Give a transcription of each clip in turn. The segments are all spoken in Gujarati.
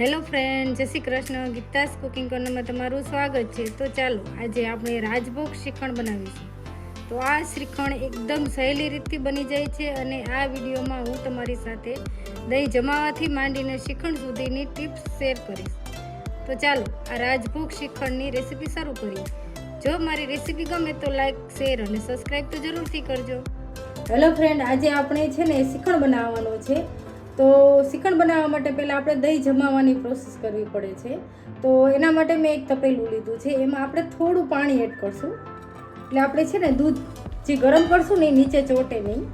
Hello friend, Jai Shri Krishna. Geeta's cooking કોર્નરમાં તમારું સ્વાગત છે. તો ચાલો, આજે આપણે રાજભોગ શ્રીખંડ બનાવીશું. તો આ શ્રીખંડ એકદમ સહેલી રીતથી બની જાય છે અને આ વિડીયોમાં હું તમારી સાથે દહીં જમાવાથી માંડીને શ્રીખંડ સુધીની ટિપ્સ શેર કરીશ. તો ચાલો, આ રાજભોગ શ્રીખંડની રેસીપી શરૂ કરીએ. જો મારી રેસીપી ગમે તો લાઈક, શેર અને સબસ્ક્રાઈબ તો જરૂરથી કરજો. હેલો ફ્રેન્ડ, આજે આપણે છે ને શ્રીખંડ બનાવવાનો છે. તો શ્રીખંડ બનાવવા માટે પહેલાં આપણે દહીં જમાવવાની પ્રોસેસ કરવી પડે છે. તો એના માટે મેં એક તપેલું લીધું છે. એમાં આપણે થોડું પાણી એડ કરશું. એટલે આપણે છે ને દૂધ જે ગરમ કરશું ને નીચે ચોટે નહીં.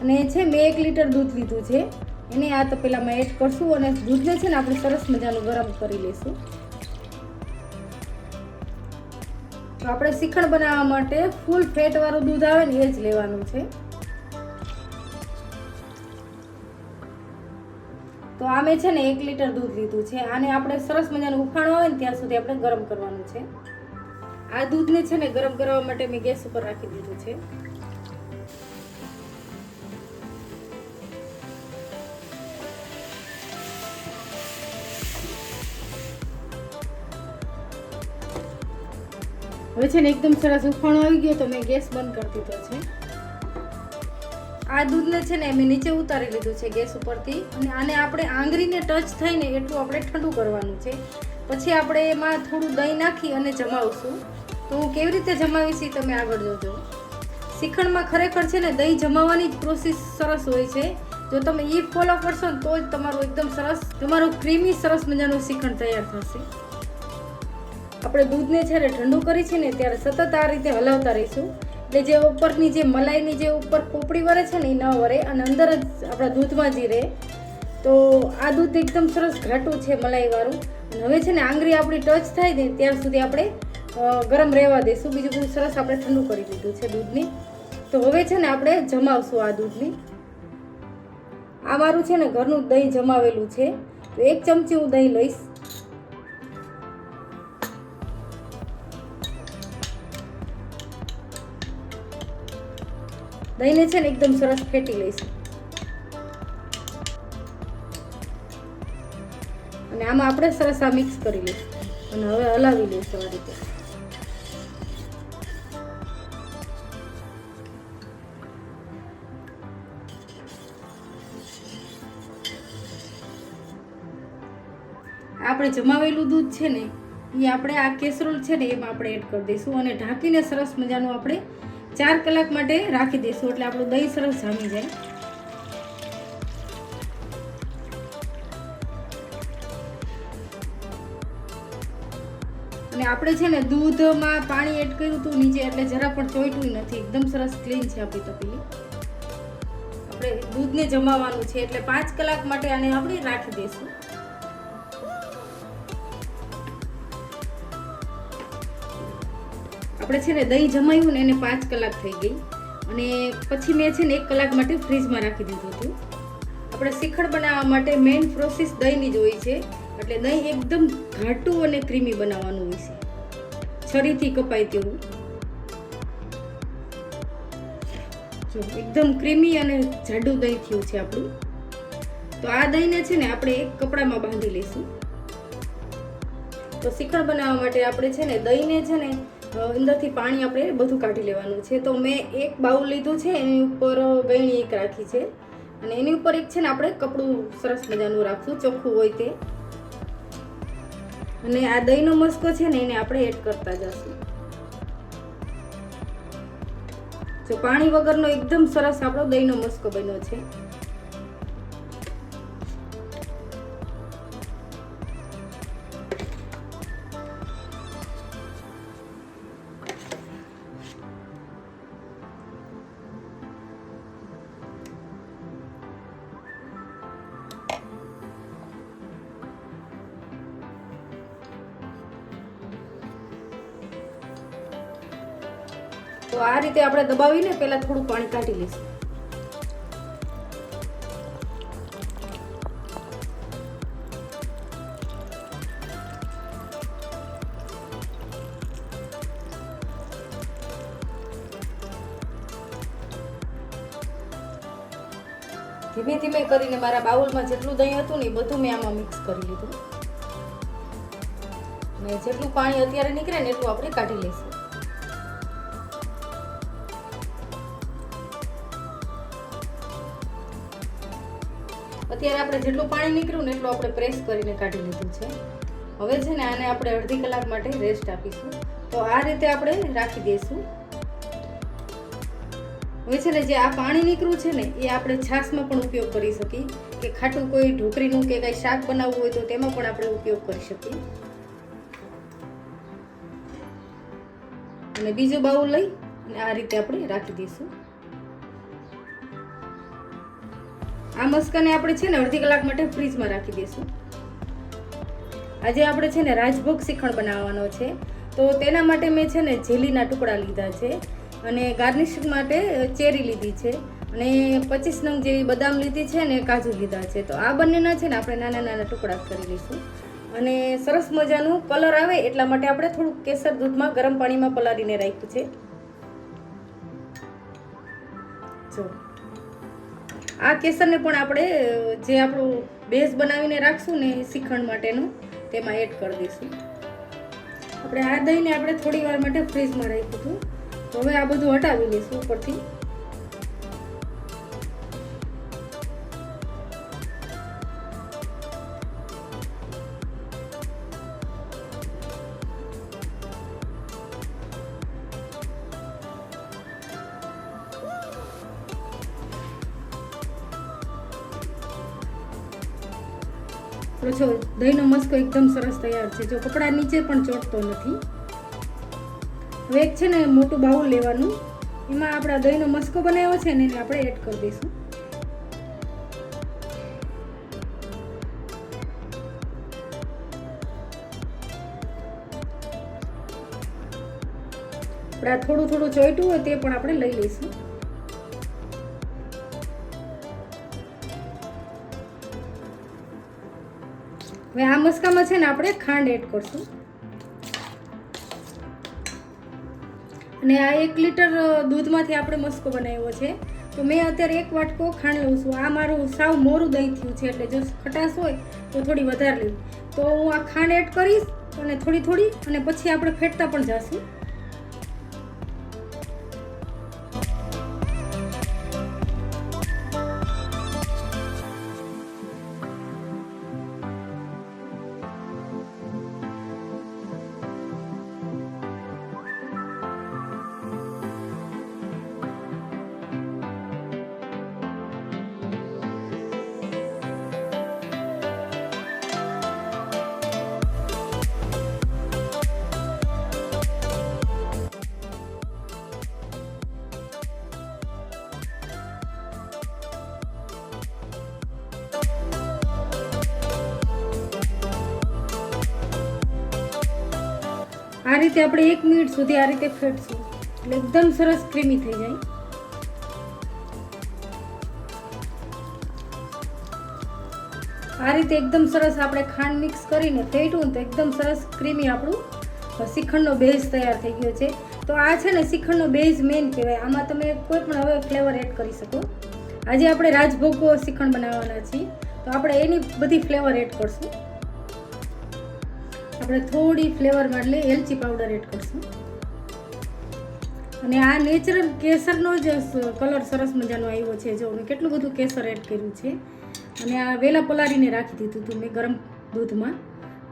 અને છે મેં એક લીટર દૂધ લીધું છે. એને આ તપેલામાં એડ કરશું અને દૂધને છે ને આપણે સરસ મજાનું ગરમ કરી લઈશું. તો આપણે શ્રીખંડ બનાવવા માટે ફૂલ ફેટવાળું દૂધ આવે ને એ જ લેવાનું છે. તો આમે છે ને એક લીટર દૂધ લીધું છે. આને આપણે સરસ મજાનું ઉફાણો આવે ને ત્યાં સુધી આપણે ગરમ કરવાનું છે. આ દૂધને છે ને ગરમ કરવા માટે મેં ગેસ ઉપર રાખી દીધું છે. હવે છે ને એકદમ સરસ ઉફાણો આવી ગયો તો મેં ગેસ બંધ કરી દીધો છે. આ દૂધને છે ને મેં નીચે ઉતારી લીધું છે ગેસ ઉપરથી. અને આને આપણે આંગળીને ટચ થઈને એટલું આપણે ઠંડુ કરવાનું છે. પછી આપણે એમાં થોડું દહીં નાખી અને જમાવશું. તો હું કેવી રીતે જમાવીશ તમે આગળ જોજો. શિખંડમાં ખરેખર છે ને દહીં જમાવવાની જ પ્રોસેસ સરસ હોય છે. જો તમે એ ફોલો કરશો ને તો જ તમારું એકદમ સરસ, તમારું ક્રીમી સરસ મજાનું શિખંડ તૈયાર થશે. આપણે દૂધને જ્યારે ઠંડુ કરી છે ને ત્યારે સતત આ રીતે હલાવતા રહીશું. એટલે જે ઉપરની જે મલાઈની જે ઉપર પોપડી વરે છે ને એ ન વરે અને અંદર જ આપણા દૂધમાં જ રહે. તો આ દૂધ એકદમ સરસ ઘાટું છે મલાઈવાળું. અને હવે છે ને આંગળી આપણી ટચ થાય ને ત્યાં સુધી આપણે ગરમ રહેવા દઈશું બીજું બધું સરસ આપણે ઠંડુ કરી દીધું છે દૂધની. તો હવે છે ને આપણે જમાવશું આ દૂધની. આ મારું છે ને ઘરનું દહીં જમાવેલું છે. તો એક ચમચી હું દહીં લઈશ. દહીંને છે ને એકદમ સરસ ફેટી લઈશું. અને આમાં આપણે સરસ આ મિક્સ કરી લઈશું. અને હવે હલાવી લઈશું આ રીતે. આપણે જમાવેલું દૂધ છે ને, એ આપણે આ કેસરોલ છે ને, એમાં આપણે એડ કરી દઈશું. અને ઢાંકીને સરસ મજાનું આપણે ચાર કલાક માટે રાખી દઈશું, એટલે આપણું દહીં સરસ જામી જાય. અને આપણે છે ને દૂધમાં પાણી એડ કર્યું હતું નીચે, એટલે જરા પણ ચોઈટું નથી. એકદમ સરસ ક્લીન છે આપણી તપેલી. આપણે દૂધને જમાવાનું છે, એટલે પાંચ કલાક માટે આને આપણે રાખી દઈશું. આપણે છે ને દહીં જમાયું ને એને પાંચ કલાક થઈ ગઈ. અને પછી મેં છે ને એક કલાક માટે ફ્રીજમાં રાખી દીધું હતું. આપણે શિખર બનાવવા માટે મેઇન પ્રોસેસ દહીંની જ હોય છે. એટલે દહીં એકદમ ઘાટું અને ક્રીમી બનાવવાનું હોય છે. છરીથી કપાય તેવું. જો, એકદમ ક્રીમી અને જાડું દહીં થયું છે આપણું. તો આ દહીંને છે ને આપણે એક કપડામાં બાંધી લઈશું. તો શિખર બનાવવા માટે આપણે છે ને દહીંને છે ને અંદરથી પાણી આપણે બધું કાઢી લેવાનું છે. તો મેં એક બાઉલ લીધું છે, એની ઉપર ગયણી એક રાખી છે. અને એની ઉપર એક છે ને આપણે કપડું સરસ મજાનું રાખશું ચોખ્ખું હોય તે. અને આ દહીંનો મસ્કો છે ને એને આપણે એડ કરતા જશું. જો પાણી વગરનો એકદમ સરસ આપણો દહીંનો મસ્કો બન્યો છે. તો આ રીતે આપણે દબાવીને પહેલા થોડું પાણી કાઢી લઈશું. ધીમે ધીમે કરીને મારા બાઉલમાં જેટલું દહીં હતું ને એ બધું મેં આમાં મિક્સ કરી લીધું. ને જેટલું પાણી અત્યારે નીકળે ને એટલું આપણે કાઢી લઈશું. અત્યારે આપણે જેટલું પાણી નીકળ્યું ને એટલું આપણે પ્રેસ કરીને કાઢી લીધું છે. હવે છે ને આને આપણે અડધી કલાક માટે રેસ્ટ આપીશું. તો આ રીતે આપણે રાખી દઈશું. હવે છે ને જે આ પાણી નીકળ્યું છે ને, એ આપણે છાશમાં પણ ઉપયોગ કરી શકીએ. કે ખાટું કોઈ ઢોકળીનું કે કંઈ શાક બનાવવું હોય તો તેમાં પણ આપણે ઉપયોગ કરી શકીએ. અને બીજો બાઉલ લઈ અને આ રીતે આપણે રાખી દઈશું. આ મસ્કાને આપણે છે ને અડધી કલાક માટે ફ્રીજમાં રાખી દઈશું. આજે આપણે છે ને રાજભોગ શ્રીખંડ બનાવવાનો છે. તો તેના માટે મેં છે ને જેલીના ટુકડા લીધા છે અને ગાર્નિશ માટે ચેરી લીધી છે અને પચીસ નંગ જેવી બદામ લીધી છે અને કાજુ લીધા છે. તો આ બંનેના છે ને આપણે નાના નાના ટુકડા કરી લઈશું. અને સરસ મજાનું કલર આવે એટલા માટે આપણે થોડુંક કેસર દૂધમાં ગરમ પાણીમાં પલાળીને રાખ્યું છે. જો. આ કેસરને પણ આપણે, જે આપણું બેઝ બનાવીને રાખશું ને શ્રીખંડ માટેનું, તેમાં એડ કરી દઈશું. આપણે આ દહીંને આપણે થોડી વાર માટે ફ્રીજમાં રાખ્યું હતું હવે આ બધું હટાવી લઈશું ઉપરથી. તો જો દહીંનો મસ્કો એકદમ સરસ તૈયાર છે. જો કપડા નીચે પણ ચોટતો નથી. હવે એક છે ને મોટું બાઉલ લેવાનું. એમાં આપણા દહીંનો મસ્કો બનાવ્યો છે ને એને આપણે એડ કરી દઈશું. આપણે થોડું થોડું ચોઈટું હોય તે પણ આપણે લઈ લઈશું. હવે આ મસ્કામાં છે ને આપણે ખાંડ એડ કરશું. અને આ એક લીટર દૂધમાંથી આપણે મસ્કો બનાવ્યો છે. તો મેં અત્યારે એક વાટકો ખાંડ લઉં છું. આ મારું સાવ મોરું દહીં થયું છે, એટલે જો ખટાશ હોય તો થોડી વધારે લઈ તો હું આ ખાંડ એડ કરીશ અને થોડી થોડી, અને પછી આપણે ફેટતા પણ જઈશું આ રીતે આપણે એક મિનિટ સુધી આ રીતે ફેટશું. એટલે એકદમ સરસ ક્રીમી થઈ જાય. આ રીતે એકદમ સરસ આપણે ખાંડ મિક્સ કરીને ફેટવું તો એકદમ સરસ ક્રીમી આપણું શ્રીખંડનો બેઝ તૈયાર થઈ ગયો છે. તો આ છે ને શ્રીખંડનો બેઝ મેઇન કહેવાય. આમાં તમે કોઈ પણ હવે ફ્લેવર એડ કરી શકો. આજે આપણે રાજભોગ શ્રીખંડ બનાવવાના છીએ. તો આપણે એની બધી ફ્લેવર એડ કરશું. આપણે થોડી ફ્લેવરમાં એટલે એલચી પાવડર એડ કરશું. અને આ નેચરલ કેસરનો જ કલર સરસ મજાનો આવ્યો છે. જો, મેં કેટલું બધું કેસર એડ કર્યું છે. અને આ વેલા પલાળીને રાખી દીધું હતું મેં ગરમ દૂધમાં.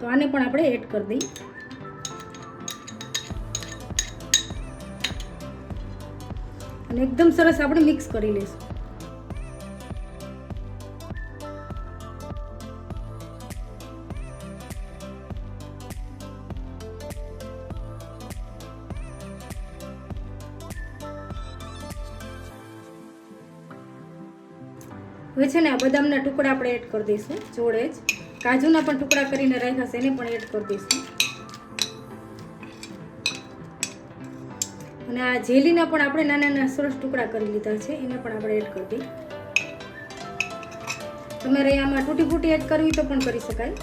તો આને પણ આપણે એડ કરી દઈ અને એકદમ સરસ આપણે મિક્સ કરી લઈશું હવે છે ને આ બદામના ટુકડા આપણે એડ કરી દઈશું, જોડે જ. કાજુના પણ ટુકડા કરીને રાખ્યા છે, એને પણ એડ કરી દઈશું. અને આ જેલીના પણ આપણે નાના નાના સરસ ટુકડા કરી લીધા છે, એને પણ આપણે એડ કરી દઈએ. તમારે આમાં તૂટી ફૂટી એડ કરવી તો પણ કરી શકાય.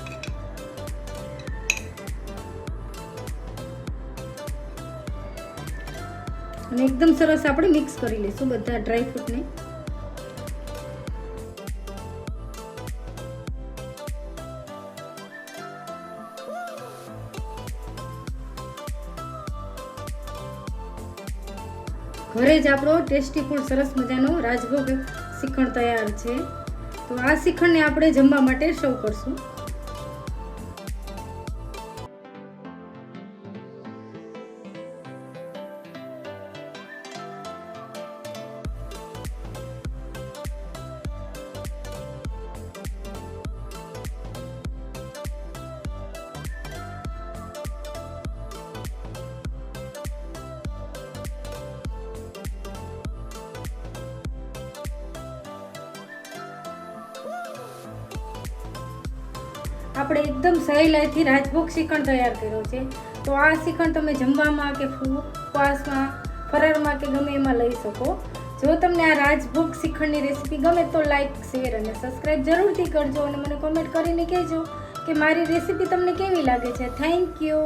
અને એકદમ સરસ આપણે મિક્સ કરી લઈશું બધા ડ્રાય ઘરે જ આપણો ટેસ્ટી ફૂડ સરસ મજાનો રાજભોગ શ્રીખંડ તૈયાર છે. તો આ શ્રીખંડને આપણે જમવા માટે સર્વ કરશું. આપણે એકદમ સહેલાઈથી રાજભોગ શ્રીખંડ તૈયાર કર્યો છે. તો આ શ્રીખંડ તમે જમવામાં કે ઉપવાસમાં ફરારમાં કે ગમે એમાં લઈ શકો. જો તમને આ રાજભોગ શ્રીખંડની રેસીપી ગમે તો લાઈક, શેર અને સબસ્ક્રાઈબ જરૂરથી કરજો અને મને કોમેન્ટ કરીને કહેજો કે મારી રેસીપી તમને કેવી લાગે છે. Thank you.